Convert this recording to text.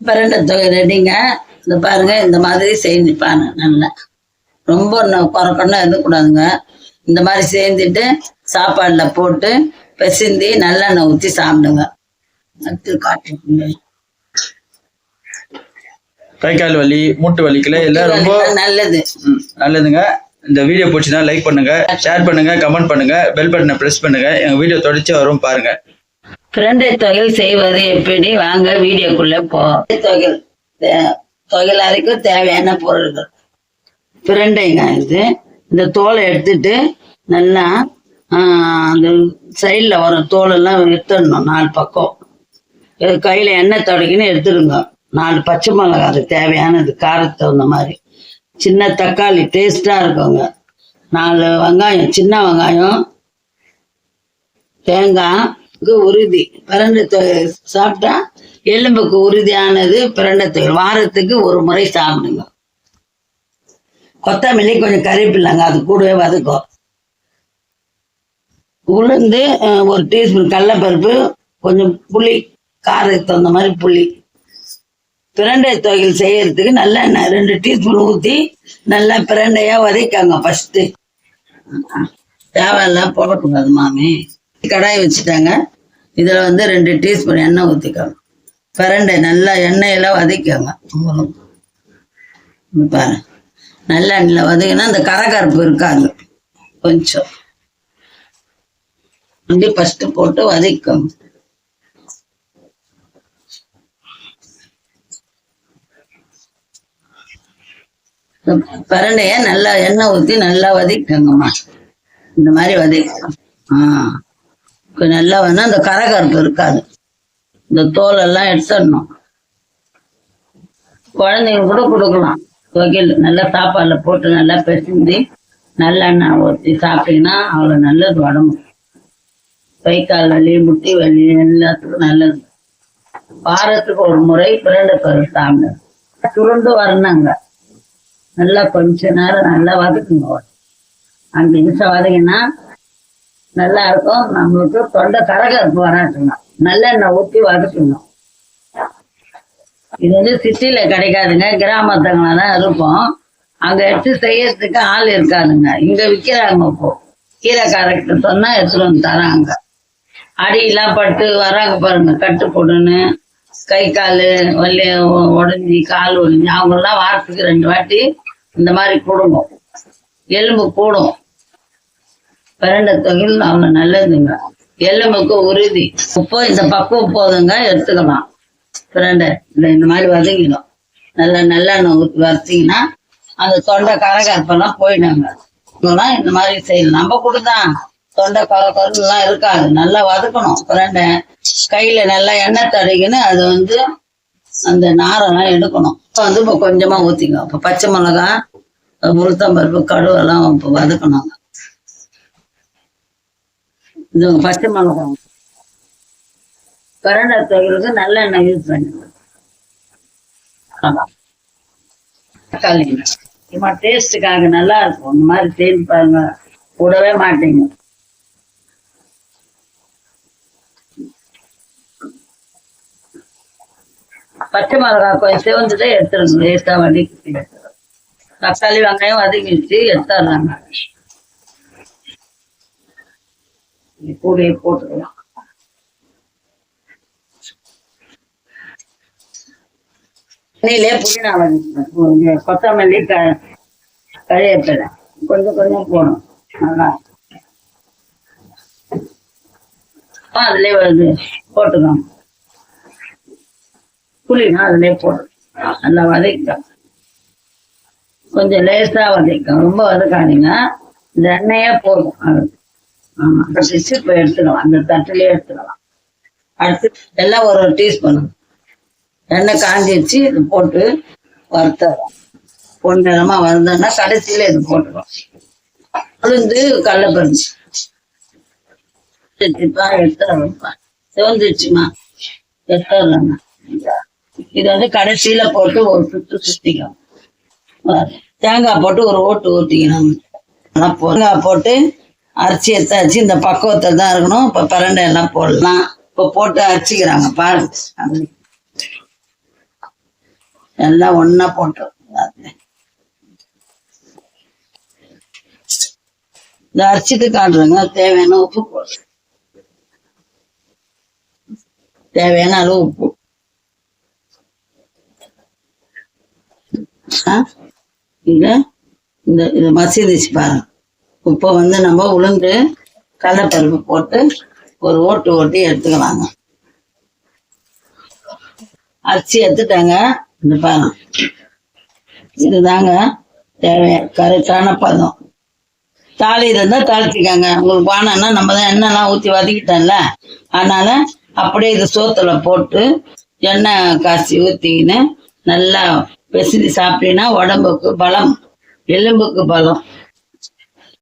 பிரண்டை தொகை ரெடிங்க. இந்த பாருங்க இந்த மாதிரி செஞ்சு பாருங்க நல்லா. ரொம்ப குறக்கணும் இருக்கக்கூடாதுங்க இந்த மாதிரி சேர்ந்துட்டு சாப்பாடுல போட்டு பிசைந்து நல்லெண்ணெய் ஊற்றி சாப்பிடுங்க. அடுத்து காட்டுங்க கை கால் வலி மூட்டு வலிக்கல எல்லாம் ரொம்ப நல்லது. நல்லதுங்க. இந்த வீடியோ பிடிச்சினா லைக் பண்ணுங்க ஷேர் பண்ணுங்க கமெண்ட் பண்ணுங்க பெல் பட்டனை பிரஸ் பண்ணுங்க. எங்க வீடியோ தொடர்ச்சி வரும் பாருங்க. பிரண்டை தொகையில் செய்வது எப்படி? வாங்க வீடியோக்குள்ள போ. தொகைல் தே- அரைக்கும் தேவையான பொருள்கள். பிரண்டைங்க இது. இந்த தோலை எடுத்துட்டு நல்லா அந்த சைடில் வர தோலெல்லாம் எடுத்துடணும் நாலு பக்கம். கையில் எண்ணெய் தொடக்கின்னு எடுத்துடுங்க. நாலு பச்சை மிளகா அது தேவையானது காரத்துக்கு தகுந்த மாதிரி. சின்ன தக்காளி டேஸ்டாக இருக்குங்க. நாலு வெங்காயம் சின்ன வெங்காயம் தேங்காய் உறுதி. பிரண்டை தொகை சாப்பிட்டா எலும்புக்கு உறுதியானது பிரண்டை தொகை வாரத்துக்கு ஒரு முறை சாப்பிடுங்க. கொத்தமல்லி கொஞ்சம் கறிப்பில்லைங்க அது கூடவே வதக்கும். உளுந்து ஒரு டீஸ்பூன் கடலப்பருப்பு கொஞ்சம் புளி காரத்துக்கு தகுந்த மாதிரி புளி. பிரண்டை தொகையில் செய்யறதுக்கு நல்லா ரெண்டு டீஸ்பூன் ஊற்றி நல்லா பிரண்டையா வதக்காங்க ஃபஸ்ட்டு தேவையெல்லாம் போடக்கூடாது மாமி. கடாய் வச்சுட்டாங்க. இதில் வந்து ரெண்டு டீஸ்பூன் எண்ணெய் ஊற்றிக்கோங்க பிரண்டை நல்லா எண்ணெயில் வதக்கிக்கோங்க. பாரு நல்ல எண்ணெயில் வதக்கினா அந்த கரகரப்பு இருக்காது. கொஞ்சம். அப்படி ஃபஸ்ட்டு போட்டு வதக்கோங்க பரண்டைய நல்லா எண்ணெய் ஊற்றி நல்லா வதக்கிக்கோங்கம்மா. இந்த மாதிரி வதக்கணும் ஆ. நல்லா வந்து அந்த கரகரப்பு இருக்காது. இந்த தோலெல்லாம் எடுத்துடணும். குழந்தைங்க கூட கொடுக்கலாம். வகையில் நல்லா சாப்பாடில் போட்டு நல்லா பிசைஞ்சு நல்லெண்ணெய் ஊற்றி சாப்பிட்டீங்கன்னா அவ்வளோ நல்லது உடம்பு. கை கால் வலி முட்டி வலி எல்லாத்துக்கும் நல்லது. வாரத்துக்கு ஒரு முறை பிரண்டை பருப்பு சாப்பிடுங்க சுருண்டு வரணுங்க. நல்லா கொஞ்ச நேரம் நல்லா வதக்குங்க. அஞ்சு நிமிஷம் வதக்கினா நல்லா இருக்கும் நம்மளுக்கு தொண்டை கரகரப்பு வராதுங்க நல்லெண்ணெய் ஊற்றி வதக்கணும். இது வந்து சிட்டியில கிடைக்காதுங்க. கிராமத்துங்களா தான் இருப்போம் அங்க எடுத்து செய்யறதுக்கு ஆள் இருக்காதுங்க. இங்க விற்கிறாங்க இப்போ. கீரைக்காரர்கிட்ட சொன்னா எடுத்துட்டு வந்து தராங்க. அடியெல்லாம் பட்டு வராங்க பாருங்க. கட்டு போடுன்னு. கை கால் வலி உடஞ்சி கால் ஒடிஞ்சு அவங்கெல்லாம் வாரத்துக்கு ரெண்டு வாட்டி இந்த மாதிரி கூடணும் எலும்பு கூடும் பிரண்டை தொகையில் அவ்வளோ நல்லதுங்க. எலும்புக்கு உறுதி. உப்பு இந்த பக்குவம் போதுங்க எடுத்துக்கலாம். பிரண்டை இந்த மாதிரி வதங்கிடும். நல்லா நல்லெண்ணெய் ஊற்றி வறுத்தீங்கன்னா அந்த தொண்டை கரகரப்பெல்லாம் போயிடுங்க. இதெல்லாம் இந்த மாதிரி செய்யலாம் நம்ம கொடுதான் தொண்டை கரகரலாம் இருக்காது. நல்லா வதக்கணும். பிரண்டை கையில நல்லா எண்ணெய் தடவிக்கின்னு அது வந்து அந்த நாரெல்லாம் எடுக்கணும். இப்போ வந்து இப்போ கொஞ்சமா ஊற்றிக்கணும் இப்போ பச்சை மிளகா உளுத்தம்பருப்பு கடுவெல்லாம் இப்போ வதக்கணும். இது பச்சை மிளகா பிரண்டை தொகையிலுக்கு நல்லெண்ணெய் யூஸ் பண்ணுங்க தக்காளி சும்மா டேஸ்ட்டுக்காக நல்லா இருக்கும். இந்த மாதிரி தேடி பாருங்க. விடவே மாட்டீங்க. பச்சை மிளகாய் கொஞ்சம் சிவந்துட்டு எடுத்துருங்க லேசாக வதக்கி தக்காளி வெங்காயம் வதக்கிச்சு எடுத்துடுறாங்க கூடையை போட்டுக்கலாம். எண்ணெயிலே புதினா கொத்தமல்லி க கறிவேப்பிலை. கொஞ்சம் கொஞ்சம் போடணும். நல்லா. ஆ, அதுலயே வருது போட்டுக்கலாம் புளினா அதுலயே போடும் நல்லா வதக்கிக்கலாம். கொஞ்சம் லேசா வதக்கும் ரொம்ப வதக்காதீங்க. இந்த எண்ணெயே போதும். அது கட்டிச்சு இப்போ எடுத்துக்கலாம் அந்த தட்டுலயே எடுத்துக்கலாம் அடுத்து எல்லாம் ஒரு ஒரு டீஸ்பூன். எண்ணெய் காஞ்சிடுச்சு இது போட்டு வறுத்தரும் பொன்னிறமா வறுந்தோன்னா கடைசியில இது போட்டுரும் உளுந்து கடலைப்பருப்பு. இப்போ எடுத்துறோம்ப்பா சிவந்துச்சுமா எடுத்துறோம்ண்ணா இது வந்து கடைசியில போட்டு ஒரு சுத்து சுத்திக்கணும். தேங்காய் போட்டு ஒரு ஓட்டு ஊற்றிக்கணும் தேங்காய் போட்டு அரைச்சி எடுத்தாச்சு இந்த பக்குவத்தில் தான் இருக்கணும். இப்போ பிரண்டை எல்லாம் போடலாம். இப்போ போட்டு அரைச்சிக்கிறாங்க. பாருங்க. எல்லாம் ஒன்றா போட்டு இந்த அரைச்சிட்டு காட்டுறேங்க. தேவையான உப்பு போடு தேவையான அளவு உப்பு. ஆ? இத இந்த இது மசிதிச்சு பாருங்க. உப்பை வந்து நம்ம உளுந்து கடலைப்பருப்பு போட்டு ஒரு ஓட்டு ஓட்டி எடுத்துக்கலாங்க. அரிசி எடுத்துட்டாங்க. இந்த பாருங்க. இதுதாங்க தேவையா கரெக்டான பதம். தாளி இருந்தால் தாளிச்சிக்கங்க. உங்களுக்கு வானம்னா நம்ம தான் எண்ணெய்லாம் ஊற்றி வதக்கிட்டோம்ல அதனால அப்படியே இது சோத்துல போட்டு எண்ணெய் காய்ச்சி ஊற்றிக்கின்னு நல்லா பெசிலி சாப்பிட்டீங்கன்னா உடம்புக்கு பலம் எலும்புக்கு பலம்.